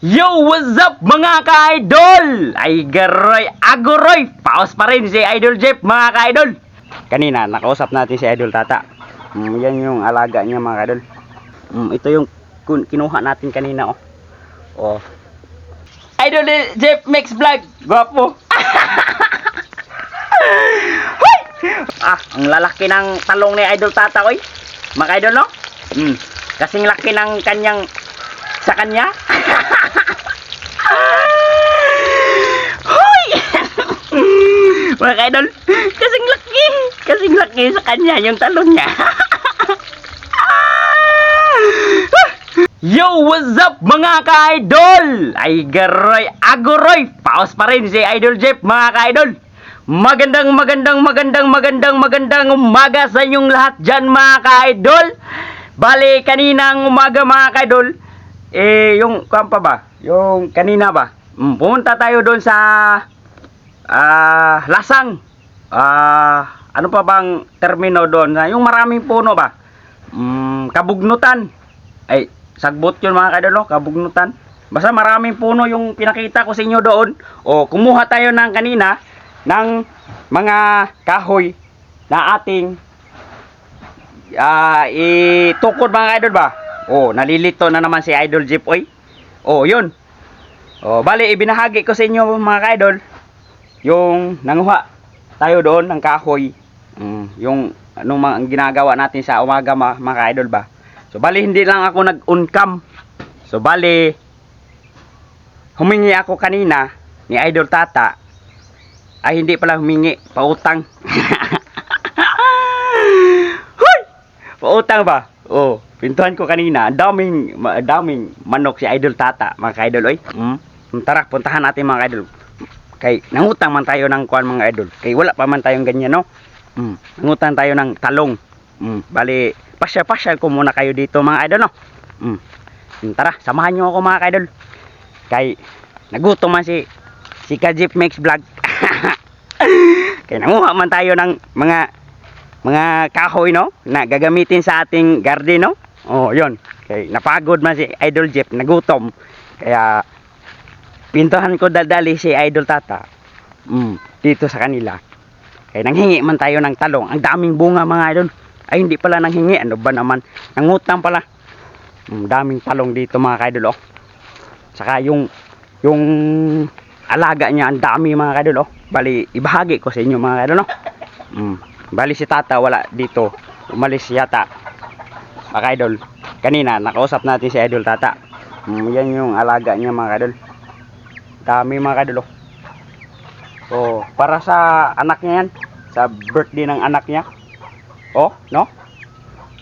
Yo, what's up mga ka-idol? Ay garoy, agoroy, paos pa rin si Idol Jeff mga ka-idol. Kanina, nakausap natin si Idol Tata. Mm, yan yung alaga niya mga ka-idol. Mm, ito yung kinuha natin kanina oh. Oh. Idol Jeff Mix Vlog, gwapo. Ah, ang lalaki ng talong ni Idol Tata oy. Mga ka-idol no? Mm, kasing laki ng kanyang sa kanya. Hoy! Mga kaidol, kasing laki, kasing laki sa kanya yung talon niya. Yo, what's up mga ka-idol? Ay garoy, agoroy, paos pa rin si Idol Jeff mga ka-idol. Magandang, magandang, magandang, magandang, magandang umaga sa inyong lahat dyan mga ka-idol. Bali, kaninang umaga mga ka-idol, eh, yung, kuwan pa ba? Yung kanina ba? Mm, pumunta tayo doon sa ah Lasang. Ah, ano pa bang termino doon? Ah, Yung maraming puno ba? Mm, kabugnutan. Ay, sagbot yun mga kadol, no? kabugnutan. Basta maraming puno yung pinakita ko sa inyo doon. O, kumuha tayo ng kanina ng mga kahoy na ating ah itukod mga idol ba? Oh, nalilito na naman si Idol Jeep oy. Oh, yun. Oh, bali ibinahagi ko sa inyo mga idol yung nanguha tayo doon ng kahoy. Mm, yung anong mga ginagawa natin sa umaga mga, mga idol ba. So bali hindi lang ako nag-uncam. So bali humingi ako kanina ni Idol Tata ay hindi pala humingi, pautang. Hoy! Pautang ba? Pintuan ko kanina. Daming, daming manok si Idol Tata, mga ka-idol. Oy. Mm. Tara, puntahan natin mga ka-idol. Kay, nangutang man tayo ng kuan mga idol. Kay, wala pa man tayong ganyan, no? Mm. Nangutang tayo ng talong. Mm. Bali, pasyal-pasyal ko muna kayo dito mga idol, no? Mm. Tara, samahan nyo ako mga ka-idol. Kay, nagutom man si, si Kajip Mix Vlog. Kaya nanguha man tayo ng mga mga kahoy no na gagamitin sa ating garden no. Oh, 'yon. Kay napagod man si Idol Jeff, nagutom. Kaya pintuhan ko daldali si Idol Tata. Mm, dito sa kanila. Kaya nanghingi man tayo ng talong. Ang daming bunga mga idol. Ay hindi pala nanghingi, ano ba naman? Nangutang pala. Mm, daming talong dito mga idol oh. Saka yung yung alaga niya ang dami mga idol oh. Bali ibahagi ko sa inyo mga idol no. Mm. Bali si tata wala dito. Umalis yata. Mga idol. Kanina nakausap natin si idol tata. Mm, yan yung alaga niya mga idol. Dami mga idol oh. Oh, para sa anak niya yan. Sa birthday ng anak niya. Oh, no?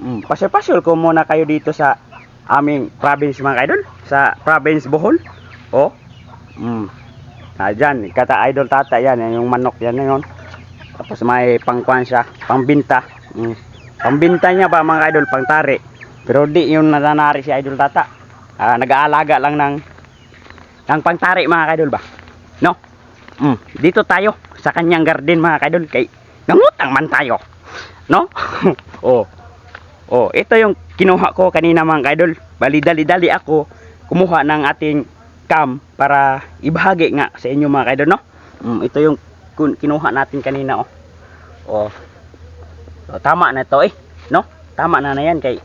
Mm, pasyal-pasyal ko muna kayo dito sa aming province mga idol. Sa province Bohol. Oh. Mm. Ah, dyan, kata idol tata yan, yan yung manok yan ngayon. Tapos may pangkuan siya, pangbinta. Mm. Pambinta niya ba mga idol, pangtari. Pero di yung nananari si idol tata. Ah, nag-aalaga lang ng ng pangtari mga idol ba. No? Mm. Dito tayo sa kanyang garden mga idol kay nangutang man tayo. No? oh. Oh, ito yung kinuha ko kanina mga idol. Bali dali-dali ako kumuha ng ating cam para ibahagi nga sa inyo mga idol no. Mm, ito yung kinuha natin kanina oh. Oh. Oh, tama na to eh, no? Tama na na yan kay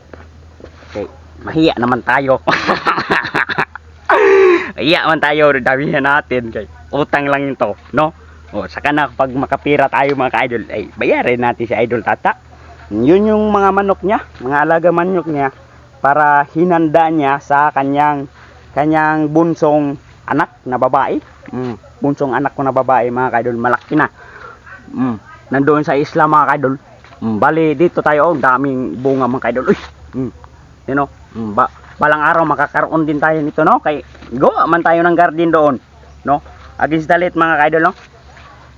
kay mahiya naman tayo. mahiya man tayo, damihan natin kay utang lang ito, no? Oh, saka na pag makapira tayo mga ka-idol, ay bayarin natin si Idol Tata. Yun yung mga manok niya, mga alaga manok niya para hinanda niya sa kanyang kanyang bunsong anak na babae. Mm, bunsong anak ko na babae mga kaidol, malaki na. Mm, nandoon sa isla mga kaidol. Mm, bali dito tayo, oh, daming bunga mga kaidol. Uy, mm, you know, mm, ba, balang araw makakaroon din tayo nito no? Kay gawa man tayo ng garden doon no? Against the light mga kaidol no?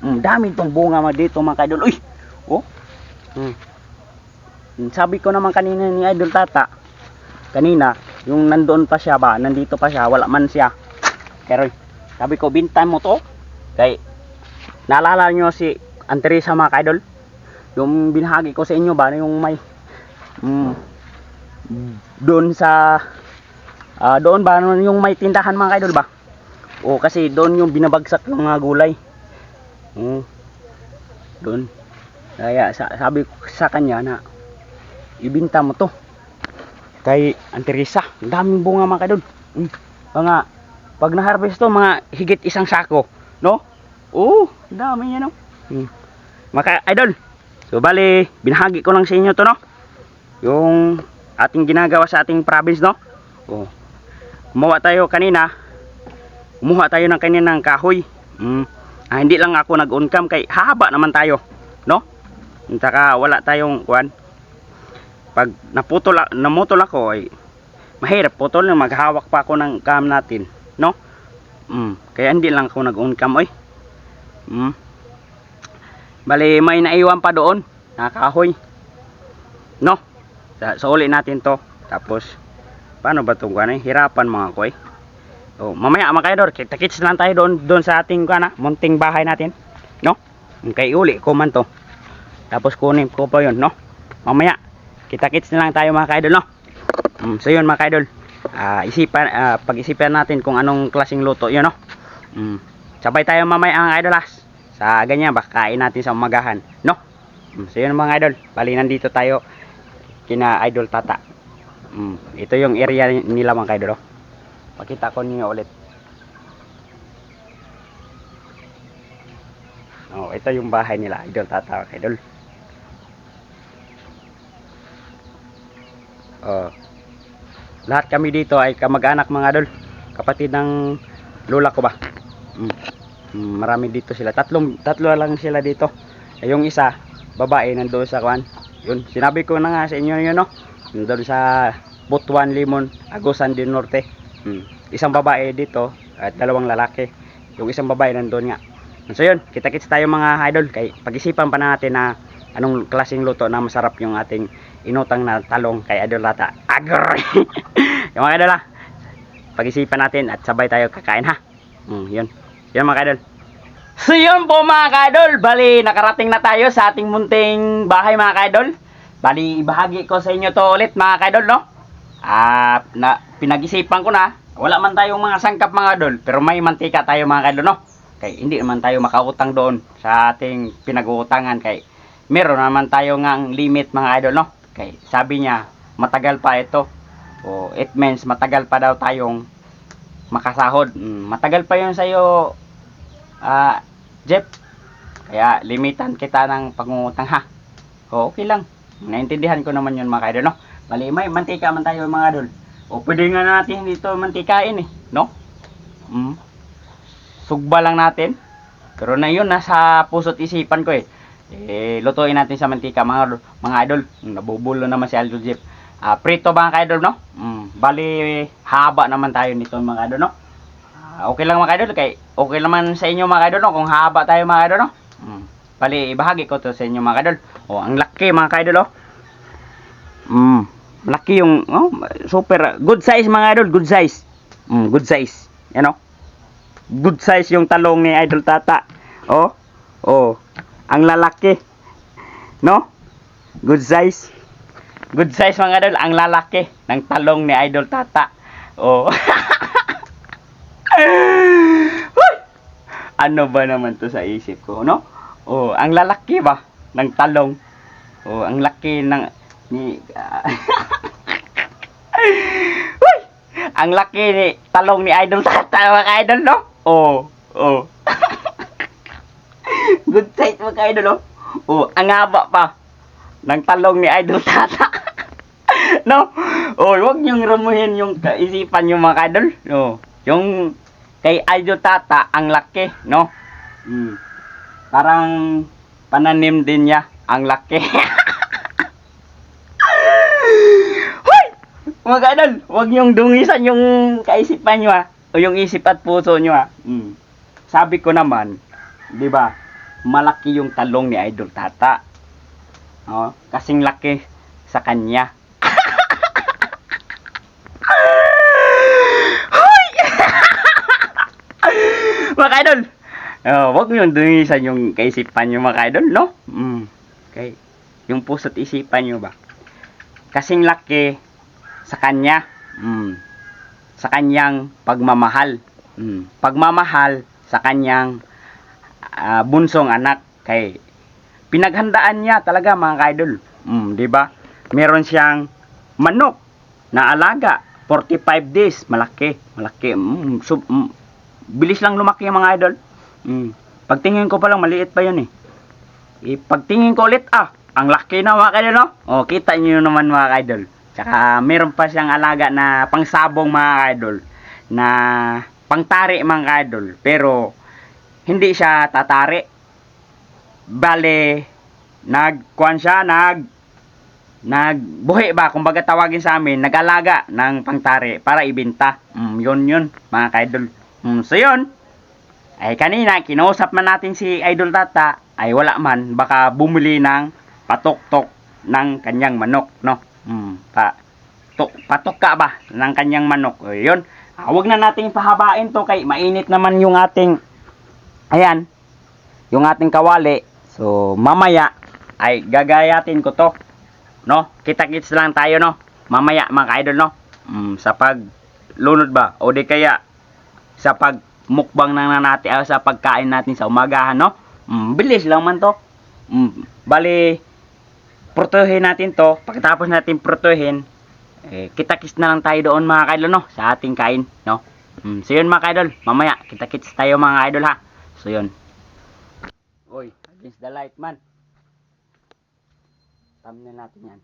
Mm, dami tong bunga mga dito mga kaidol. Uy! Oh! Mm. Mm, sabi ko naman kanina ni idol tata kanina yung nandoon pa siya ba nandito pa siya wala man siya. Pero sabi ko bintan mo to. Kay naalala nyo si Anteresa mga kaidol yung binahagi ko sa inyo ba yung may mm, doon sa Ah, doon ba ano, yung may tindahan mga kaidol ba? O kasi doon yung binabagsak ng mga gulay. Oo. Doon. Kaya sa, sabi ko sa kanya na ibinta mo to. Kay Anteresa, daming bunga mga kaidol. Mm. Mga pag na-harvest to mga higit isang sako, no? Ang dami niya no. Mm. Mga idol. So bali, binahagi ko lang sa inyo to no. Yung ating ginagawa sa ating province no. Oh. Kumuha tayo kanina. Kumuha tayo ng kaninang kahoy. Mm. Ah, hindi lang ako nag-uncam kay hahaba naman tayo, no? Saka wala tayong kuan. Pag naputol namutol ako ay mahirap putol na maghawak pa ako ng cam natin, no? Mm. Kaya hindi lang ako nag-uncam oy. Mm. Bali may naiwan pa doon na kahoy. No? Sa, sa uli natin to. Tapos paano ba itong kuan eh? Hirapan mga koy. Oh, mamaya mga kita-kits lang tayo doon doon sa ating kana, munting bahay natin, no? Kay uli ko man to. Tapos kunin ko pa 'yon, no? Mamaya kita-kits na lang tayo mga kaidol, no? Mm, so 'yun mga kaidol. Ah, isipan ah, pag-isipan natin kung anong klaseng luto 'yun, no? Mm. Sabay tayo mamaya ang idolas. Sa ganyan ba kain natin sa umagahan, no? Mm, so 'yun mga idol, bali nandito tayo kina Idol Tata. Mm, ito yung area nila mga kaidol. oh. Pakita ko ninyo ulit. Oh, ito yung bahay nila, Idol Tata, mga Idol. Oh. Lahat kami dito ay kamag-anak mga idol. Kapatid ng lola ko ba? Mm. Mm, marami dito sila. Tatlong tatlo lang sila dito. Eh, yung isa, babae nandoon sa kwan. Yun, sinabi ko na nga sa inyo yun, no? Nandoon sa Butuan Limon, Agusan del Norte. Hmm. Isang babae dito at dalawang lalaki. Yung isang babae nandoon nga. So yun, kita-kits tayo mga idol. Kay pag-isipan pa natin na anong klaseng luto na masarap yung ating inutang na talong kay Idol Lata. Agor! yung mga idol ha. Pag-isipan natin at sabay tayo kakain ha. Hmm, yun. Yun mga idol. So yun po mga kaidol, bali nakarating na tayo sa ating munting bahay mga kaidol. Bali ibahagi ko sa inyo to ulit mga kaidol no. Ah, na pinag-isipan ko na, wala man tayong mga sangkap mga idol, pero may mantika tayo mga kaidol no. Kay hindi naman tayo makautang doon sa ating pinag-uutangan kay meron naman tayo ngang limit mga idol no. Kay sabi niya matagal pa ito. O it means matagal pa daw tayong makasahod. Mm, matagal pa yun sa'yo Ah, Jeff, kaya limitan kita ng pangungutang ha. O, okay lang. Naintindihan ko naman yun mga kaidol, no? Bali, may mantika man tayo mga idol. O, pwede nga natin dito mantikain eh, no? Mm. Sugba lang natin. Pero na yun, nasa puso't isipan ko eh. Eh, lutuin natin sa mantika mga, mga idol. Nabubulo naman si Aldo Jeff. Ah, prito ba mga idol, no? Mm. Bali, haba naman tayo nito mga idol, no? Ah, okay lang mga idol kay okay naman sa inyo mga idol no kung haba tayo mga idol no. Mm. Bali ibahagi ko to sa inyo mga idol. Oh, ang laki mga idol oh. Mm. Laki yung oh, super good size mga idol, good size. Mm, good size. Yan oh. Good size yung talong ni Idol Tata. Oh. Oh. Ang lalaki. No? Good size. Good size mga idol, ang lalaki ng talong ni Idol Tata. Oh. Ano ba naman to sa isip ko, no? Oh, ang lalaki ba ng talong? Oh, ang laki ng ni Hoy! Ang laki ni talong ni Idol Tata, mga idol, no? Oh, oh. Good sight mga idol, no? Oh, ang haba pa ng talong ni Idol Tata. No? Oh, wag niyong rumuhin yung kaisipan niyo mga idol. No. Yung kay Idol Tata ang laki, no? Mm. Parang pananim din niya ang laki. Hoy! Mga idol, wag niyong dungisan yung kaisipan niyo ha. O yung isip at puso niyo ha. Mm. Sabi ko naman, 'di ba? Malaki yung talong ni Idol Tata. Oh, kasing laki sa kanya. Mga idol, oh, wag mo yung dungisan yung kaisipan nyo mga idol, no? Mm. Okay. Yung puso't isipan nyo ba? Kasing laki sa kanya. Mm. sa kanyang pagmamahal. Mm, pagmamahal sa kanyang ah, bunsong anak kay pinaghandaan niya talaga mga kaidol. Mm, 'di ba? Meron siyang manok na alaga 45 days, malaki, malaki. Mm, sub- mm, bilis lang lumaki mga idol. Mm. Pagtingin ko pa lang maliit pa 'yun eh. Eh, pagtingin ko ulit, ah, ang laki na mga kaidol, no? O, kita niyo naman mga kaidol. Tsaka, meron pa siyang alaga na pangsabong mga kaidol. Na pangtari mga kaidol. Pero, hindi siya tatari. Bale, nagkuhan siya, nag, nagbuhi ba, kumbaga tawagin sa amin, nag-alaga ng pangtari para ibenta. Mm, yun yun, mga kaidol. Mm, so yun, ay kanina, kinausap man natin si Idol Tata, ay wala man, baka bumili ng patok-tok ng kanyang manok, no? Hmm, pa, to, patok ka ba ng kanyang manok? O, yun, ah, wag na nating pahabain to kay mainit naman yung ating, ayan, yung ating kawali. So, mamaya, ay gagayatin ko to, no? Kita-kits lang tayo, no? Mamaya, mga ka-idol, no? Hmm, sa paglunod ba? O di kaya, sa pag mukbang na natin ah, sa pagkain natin sa umagahan, no? Mm, bilis lang man to. Mm, bali, protehin natin to. Pagkatapos natin protehin, eh, kita-kits na lang tayo doon mga kaidol, no? Sa ating kain, no? Mm, so yun mga kaidol, mamaya, kita-kits tayo mga idol ha. So yun. Uy, against the light man. Thumbnail natin yan.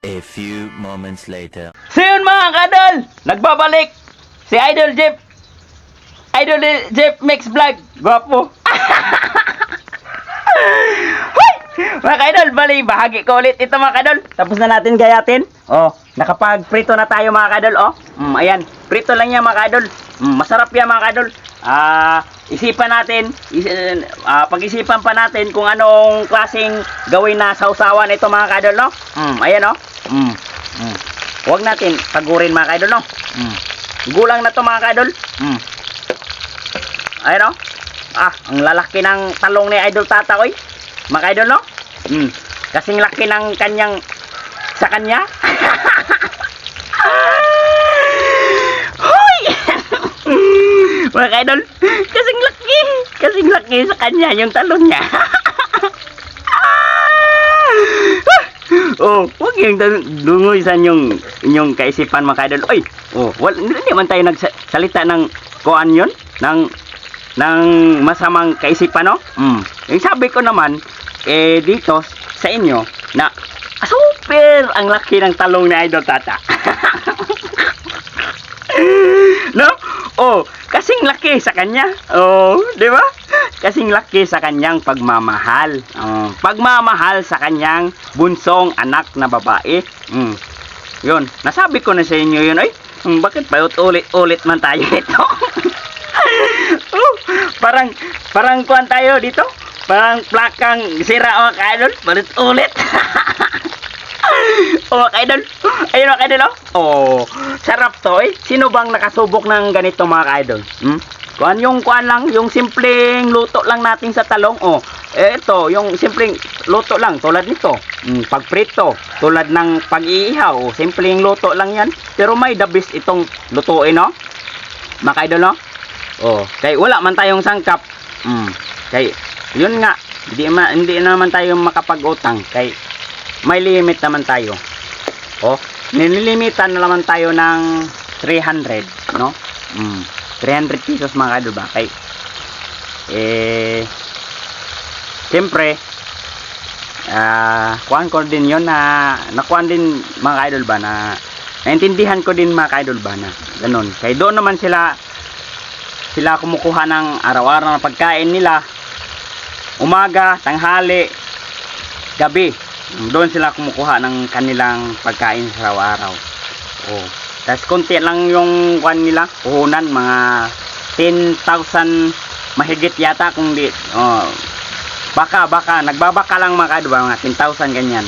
A few moments later. So yun mga kadol, nagbabalik si Idol Jeff. Idol Jeff Mix Vlog. Gwapo. Hoy! Mga kadol, bali, bahagi ko ulit ito mga kadol. Tapos na natin gayatin. Oh, nakapag-prito na tayo mga kadol. Oh, mm, ayan, prito lang yan mga kadol. Mm, masarap yan mga kadol. Ah, isipan natin, is, ah, pag-isipan pa natin kung anong klaseng gawin na sausawan ito mga kadol, no? Mm, ayan, oh. Mm. Mm. Huwag natin pagurin mga kaidol, no? Mm. Gulang na to mga kaidol. Mm. Ayun, no? Ah, ang lalaki ng talong ni Idol Tata, oy. Mga kaidol, no? Mm. Kasing laki ng kanyang sa kanya. mga kaidol, kasing laki. Kasing laki sa kanya yung talong niya. oh, wag yung dun- dungoy sa inyong, inyong kaisipan mga kaidol. Oy, oh, wal, hindi man tayo nagsalita ng kuan yun, ng, ng masamang kaisipan, no? Mm. Yung sabi ko naman, eh, dito sa inyo, na super ang laki ng talong ni Idol Tata. no? Oh, kasing laki sa kanya. Oh, di ba? Kasing laki sa kanyang pagmamahal. Oh, pagmamahal sa kanyang bunsong anak na babae. Mm. Yun, nasabi ko na sa inyo yun. Ay, mm, bakit pa ulit-ulit man tayo ito? oh, parang, parang kuhan tayo dito. Parang plakang sira o kaidol. Ulit-ulit. oh, kaidol. Ayun kaidol, oh. Oh, sarap to, eh. Sino bang nakasubok ng ganito mga kaidol? Hmm? Kuan yung kuan lang, yung simpleng luto lang natin sa talong. Oh, ito, yung simpleng luto lang tulad nito. Mm, pagprito, tulad ng pag-iihaw, oh, simpleng luto lang 'yan. Pero may the best itong lutuin, no? Mga kaidol, no? Oh, kay wala man tayong sangkap. Mm, kay yun nga, hindi ma, hindi naman tayo makapag-utang kay may limit naman tayo. Oh, nililimitan na naman tayo ng 300, no? Mm, 300 pesos mga kadol ba? Kay, eh, siyempre, ah, kuhan ko din yon na, nakuhan din mga idol ba na, naintindihan ko din mga idol ba na, ganun. Kay doon naman sila, sila kumukuha ng araw-araw na pagkain nila. Umaga, tanghali, gabi. Doon sila kumukuha ng kanilang pagkain sa araw-araw. Oh. Tapos konti lang yung kwan nila, puhunan, mga 10,000 mahigit yata kung di. Oh. Baka, baka, nagbabaka lang mga kadwa, mga 10,000 ganyan.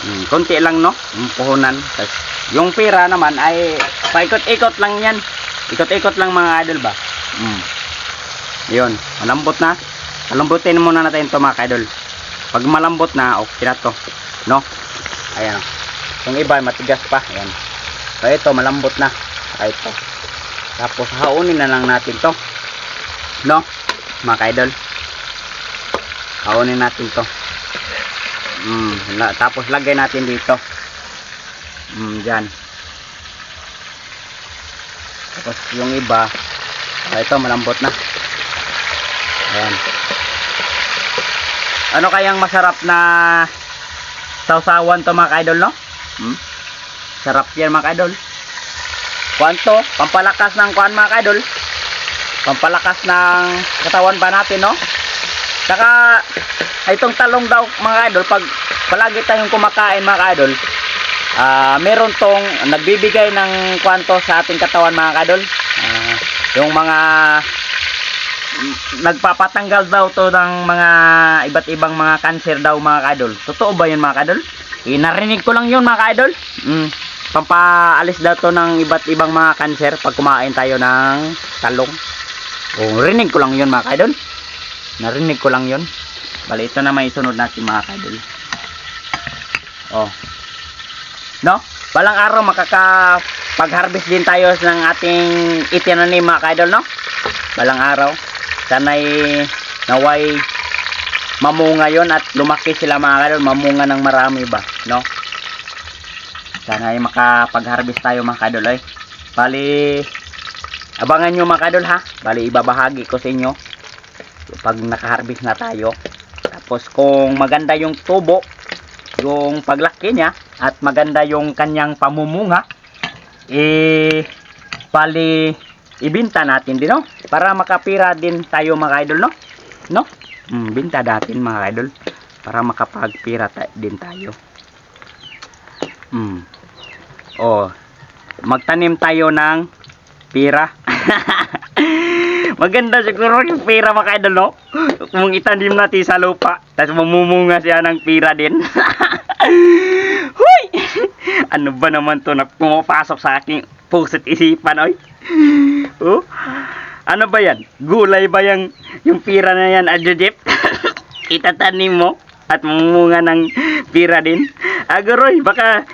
Hmm, konti lang no, yung puhunan. Tapos yung pera naman ay paikot-ikot lang yan. Ikot-ikot lang mga idol ba. Hmm. Yun, malambot na. Palambutin muna natin ito mga idol. Pag malambot na, okay na to. No? Ayan. Yung iba, matigas pa. Ayan. So ito, malambot na. Ay, ito. Tapos haunin na lang natin to. No? Mga idol. Haunin natin to. Mm, la- tapos lagay natin dito. Mm, dyan. Tapos yung iba, ah, ito malambot na. Ayan. Ano kayang masarap na sausawan to mga idol, no? Hmm? Sarap yan mga idol. Kuanto, pampalakas ng kuan mga idol. Pampalakas ng katawan ba natin, no? Saka, itong talong daw mga idol, pag palagi tayong kumakain mga idol, ah meron tong nagbibigay ng kwanto sa ating katawan mga idol. Ah, yung mga nagpapatanggal daw to ng mga iba't ibang mga cancer daw mga idol. Totoo ba yun mga idol? Eh, narinig ko lang yun mga idol. Mm, pampaalis daw to ng iba't ibang mga cancer pag kumain tayo ng talong. Oh, rinig ko lang yun mga idol. Narinig ko lang yun. Bali, ito na may sunod natin mga kadol. Oh. No? Balang araw makaka pag-harvest din tayo ng ating itinanim mga kadol, no? Balang araw. Sana'y naway mamunga yon at lumaki sila mga kadol. Mamunga ng marami ba, no? Sana'y makapag-harvest tayo mga kadol, ay. Bali, abangan nyo mga kadol ha. Bali, ibabahagi ko sa inyo pag nakaharvest na tayo. Tapos kung maganda yung tubo, yung paglaki niya at maganda yung kanyang pamumunga, eh bali ibinta natin din no para makapira din tayo mga idol no no mm, binta natin mga idol para makapagpira ta- din tayo mm. oh magtanim tayo ng pira Maganda siguro yung pira mga idol, no? Kung itanim natin sa lupa, tapos mamumunga siya ng pira din. Huy! Ano ba naman to na pumapasok sa aking puso't isipan, oy? Oh? Ano ba yan? Gulay ba yung, yung pira na yan, Adjudip? Itatanim mo at mamumunga ng pira din. Agoroy, baka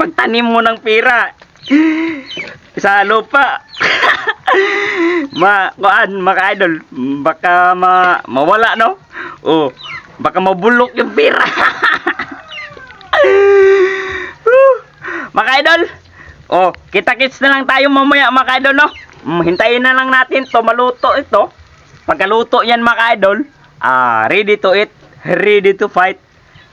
pagtanim mo ng pira, sa lupa. ma kuan mga idol, baka ma mawala no. Oh, baka mabulok yung pira. Whew. mga idol. Oh, kita-kits na lang tayo mamaya mga idol no. Mm, hintayin na lang natin to maluto ito. Pagkaluto yan mga idol, ah, ready to eat, ready to fight,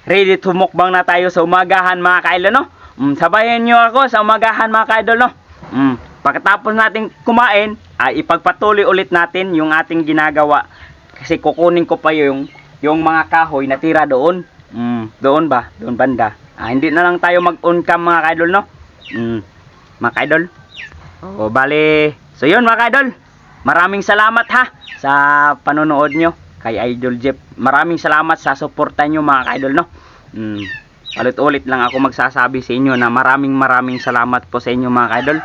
ready to mukbang na tayo sa umagahan mga kaidol no. Mm, sabayan nyo ako sa umagahan mga kaidol no. Mm, pagkatapos natin kumain, ay ipagpatuloy ulit natin yung ating ginagawa. Kasi kukunin ko pa yung yung mga kahoy na tira doon. Mm, doon ba? Doon banda. Ah, hindi na lang tayo mag-on cam mga kaidol no. Mm, mga kaidol. O bali, so yun mga kaidol. Maraming salamat ha sa panonood nyo kay Idol Jeff. Maraming salamat sa suporta nyo mga kaidol no. Mm, ulit-ulit lang ako magsasabi sa inyo na maraming maraming salamat po sa inyo mga kaidol.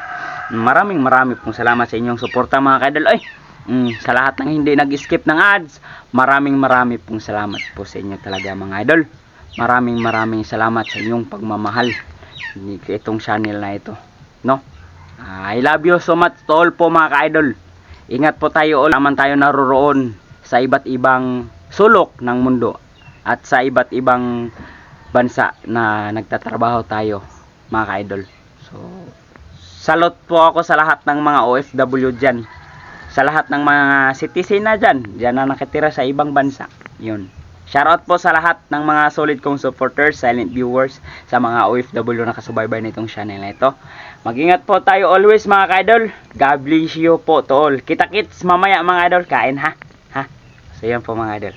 Maraming maraming pong salamat sa inyong suporta mga kaidol. Ay, mm, sa lahat ng hindi nag-skip ng ads, maraming maraming pong salamat po sa inyo talaga mga idol. Maraming maraming salamat sa inyong pagmamahal ni itong channel na ito. No? I love you so much to all po mga ka-idol. Ingat po tayo all. Naman tayo naroroon sa iba't ibang sulok ng mundo at sa iba't ibang bansa na nagtatrabaho tayo mga ka-idol. So, salot po ako sa lahat ng mga OFW dyan. Sa lahat ng mga citizen na dyan. Dyan na nakatira sa ibang bansa. Yun. Shoutout po sa lahat ng mga solid kong supporters, silent viewers, sa mga OFW na kasubaybay nitong channel na ito. Mag-ingat po tayo always mga ka-idol. God bless you po to all. Kita-kits mamaya mga idol. Kain ha. Ha? So yan po mga idol.